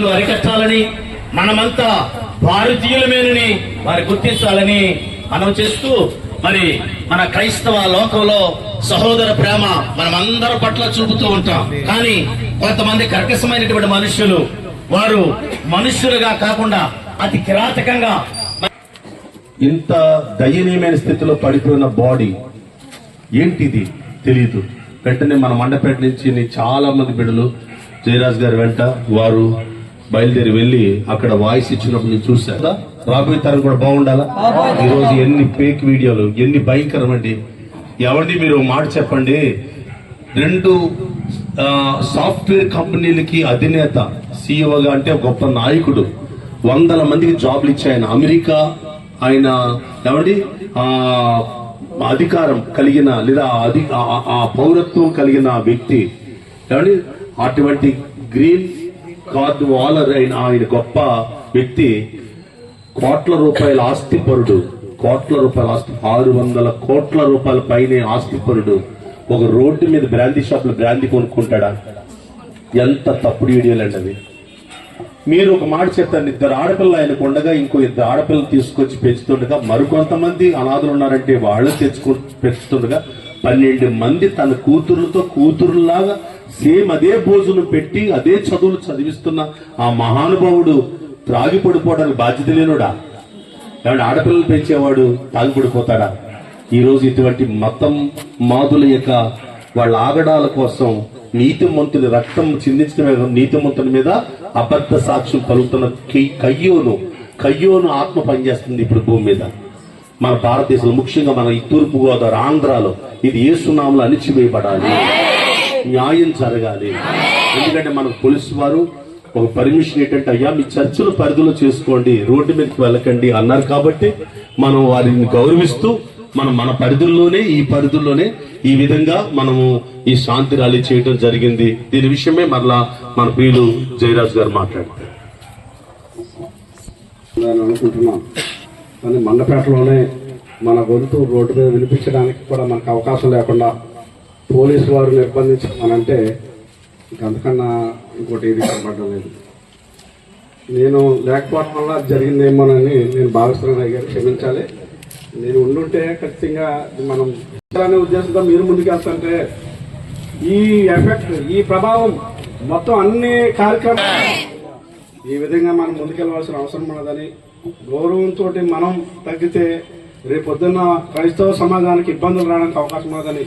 హత్యలను అరికట్టాలని మనమంతా భారతీయులమేనని వారి గుర్తించాలని మనం చేస్తూ మరి మన క్రైస్తవ లోకంలో సహోదర ప్రేమ మనమందరి పట్ల చూపుతూ ఉంటాం. కానీ కొంతమంది కర్కశమైనటువంటి మనుషులు వారు మనుష్యులుగా కాకుండా అతి కిరాతకంగా ఇంత దయనీయమైన స్థితిలో పడిపోయిన బాడీ ఏంటిది తెలియదు వెంటనే మన మండపేట నుంచి చాలా మంది బిడ్డలు జయరాజ్ గారి వెంట వారు బయలుదేరి వెళ్ళి అక్కడ వాయిస్ ఇచ్చినప్పుడు నేను చూసా రాబోయే తరం కూడా బాగుండాలా? ఈ రోజు ఎన్ని ఫేక్ వీడియోలు ఎన్ని భయంకరమండి ఎవరిని మీరు ఒక మాట చెప్పండి? రెండు సాఫ్ట్వేర్ కంపెనీలకి అధినేత సీఈఓగా అంటే ఒక గొప్ప నాయకుడు. వందల మందికి జాబ్లు ఇచ్చి ఆయన అమెరికా ఆయన ఏమండి అధికారం కలిగిన లేదా అధి ఆ- ఆ పౌరత్వం కలిగిన వ్యక్తి. ఏమండి అటువంటి గ్రీన్ కార్డు వాలర్ అయిన ఆయన గొప్ప వ్యక్తి. కోట్ల రూపాయల ఆస్తిపరుడు. కోట్ల రూపాయల ఆస్తి ఆరు వందల కోట్ల రూపాయల పైనే ఆస్తిపరుడు. ఒక రోడ్డు మీద బ్రాందీ షాప్లో బ్రాందీ కొనుక్కుంటాడా? ఎంత తప్పుడు వీడియోలు అండి అవి. మీరు ఒక మాట చెప్తాను ఇద్దరు ఆడపిల్ల ఆయనకు ఉండగా ఇంకో ఇద్దరు ఆడపిల్లలు తీసుకొచ్చి పెంచుతుండగా మరికొంతమంది అనాథలు ఉన్నారంటే వాళ్ళు తెచ్చుకు పెంచుతుండగా పన్నెండు మంది తన కూతురులతో కూతురులాగా సేమ్ అదే భోజనం పెట్టి అదే చదువులు చదివిస్తున్న ఆ మహానుభావుడు త్రాగి పడిపోవడానికి బాధ్యత లేనుడా? ఏమంటే ఆడపిల్లలు పెంచేవాడు తాగి పడిపోతాడా ఈరోజు ఇటువంటి మతం మాదుల యొక్క వాళ్ళ ఆగడాల కోసం నీతిమంతుని రక్తం చిందించడమే నీతిమంతుని మీద అబద్ధ సాక్ష్యం పలుకుతున్న కయ్యోను కయ్యోను ఆత్మ పనిచేస్తుంది ఇప్పుడు భూమి మీద. మన భారతదేశంలో ముఖ్యంగా మన ఈ తూర్పు గోదావరి ఆంధ్రాలో ఇది ఏ సునాములు అణిచివేయబడాలి. న్యాయం జరగాలి. ఎందుకంటే మనకు పోలీసు వారు ఒక పర్మిషన్ ఏంటంటే అయ్యా మీ చర్చలు పరిధిలో చేసుకోండి. రోడ్డు మీదకి వెళ్ళకండి అన్నారు కాబట్టి మనం వారిని గౌరవిస్తూ మనం మన పరిధుల్లోనే ఈ పరిధుల్లోనే ఈ విధంగా మనము ఈ శాంతి ర్యాలీ చేయడం జరిగింది. దీని విషయమే మరలా మన ప్రియులు జయరాజ్ గారు మాట్లాడతారు అనుకుంటున్నాను కానీ మండపేటలోనే మన గొంతు రోడ్డు మీద వినిపించడానికి కూడా మనకు అవకాశం లేకుండా పోలీసు వారు నిర్బంధించమనంటే ఇంక అంతకన్నా ఇంకోటి ఏది కనబడడం లేదు. నేను లేకపోవడం వల్ల జరిగిందేమోనని నేను భావిస్తున్నాను. అయ్యారు క్షమించాలి. నేను ఉండుంటే ఖచ్చితంగా మనం అనే ఉద్దేశంతో మీరు ముందుకెళ్తుంటే ఈ ఎఫెక్ట్ ఈ ప్రభావం మొత్తం అన్ని కార్యక్రమాలు ఈ విధంగా మనం ముందుకెళ్ళవలసిన అవసరం ఉన్నదని గౌరవంతో మనం తగ్గితే రేపు పొద్దున్న క్రైస్తవ సమాజానికి ఇబ్బందులు రావడానికి అవకాశం ఉన్నదని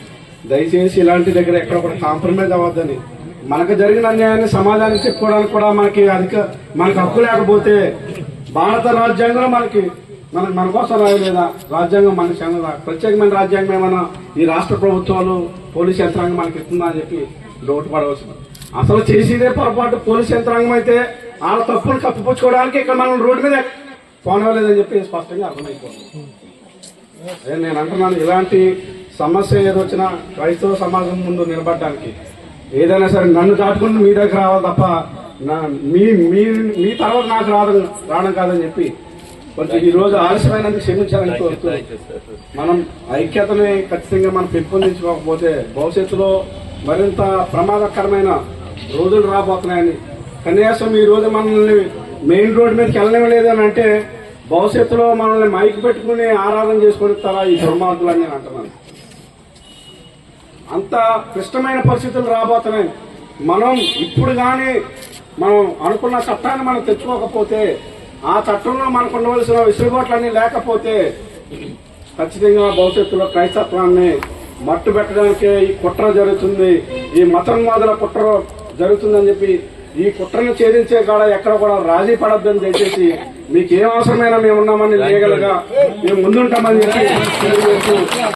దయచేసి ఇలాంటి దగ్గర ఎక్కడ కూడా కాంప్రమైజ్ అవ్వద్దని. మనకు జరిగిన అన్యాయాన్ని సమాజానికి చెప్పుకోవడానికి కూడా మనకి అధిక మనకు హక్కు లేకపోతే భారత రాజ్యాంగం మనకి మన మన కోసం రాయలేదా? రాజ్యాంగం మనకి చెందదా ప్రత్యేకమైన రాజ్యాంగం ఏమైనా ఈ రాష్ట్ర ప్రభుత్వాలు పోలీస్ యంత్రాంగం మనకి ఇస్తుందా అని చెప్పి డౌట్ పడవలసింది. అసలు చేసేదే పొరపాటు పోలీస్ యంత్రాంగం అయితే వాళ్ళ తప్పులు కప్పిపుచ్చుకోవడానికి ఇక్కడ మనం రోడ్డు మీద పోనవలేదని చెప్పి స్పష్టంగా అర్థమైపోతుంది. అదే నేను అంటున్నాను ఇలాంటి సమస్య ఏదొచ్చినా క్రైస్తవ సమాజం ముందు నిలబడడానికి ఏదైనా సరే నన్ను దాటుకుంటూ మీ దగ్గర రావాలి తప్ప నా మీ మీ మీ తర్వాత నాకు రావడం రావడం కాదని చెప్పి కొంచెం ఈ రోజు ఆలస్యమైనందుకు క్షమించాలని కోరుతూ మనం ఐక్యతని ఖచ్చితంగా మనం పెంపొందించుకోకపోతే భవిష్యత్తులో మరింత ప్రమాదకరమైన రోజులు రాబోతున్నాయని. కనీసం ఈ రోజు మనల్ని మెయిన్ రోడ్ మీదకి వెళ్ళనివ్వలేదు అని అంటే భవిష్యత్తులో మనల్ని మైక్ పెట్టుకుని ఆరాధన చేసుకొని ఇస్తారా ఈ దుర్మార్గులని నేను అంటున్నాను. అంత క్లిష్టమైన పరిస్థితులు రాబోతున్నాయి. మనం ఇప్పుడు కానీ మనం అనుకున్న చట్టాన్ని మనం తెచ్చుకోకపోతే ఆ చట్టంలో మనకు ఉండవలసిన విసులుబాట్లన్నీ లేకపోతే ఖచ్చితంగా భవిష్యత్తులో క్రైస్తత్వాన్ని మట్టు పెట్టడానికే ఈ కుట్ర జరుగుతుంది. ఈ మతం కుట్ర జరుగుతుందని చెప్పి ఈ కుట్రను ఛేదించే కాడ ఎక్కడ కూడా రాజీ పడద్దని దయచేసి మీకు ఏం అవసరమైనా మేము ఉన్నామని లీగల్గా మేము ముందుంటామని చెప్పి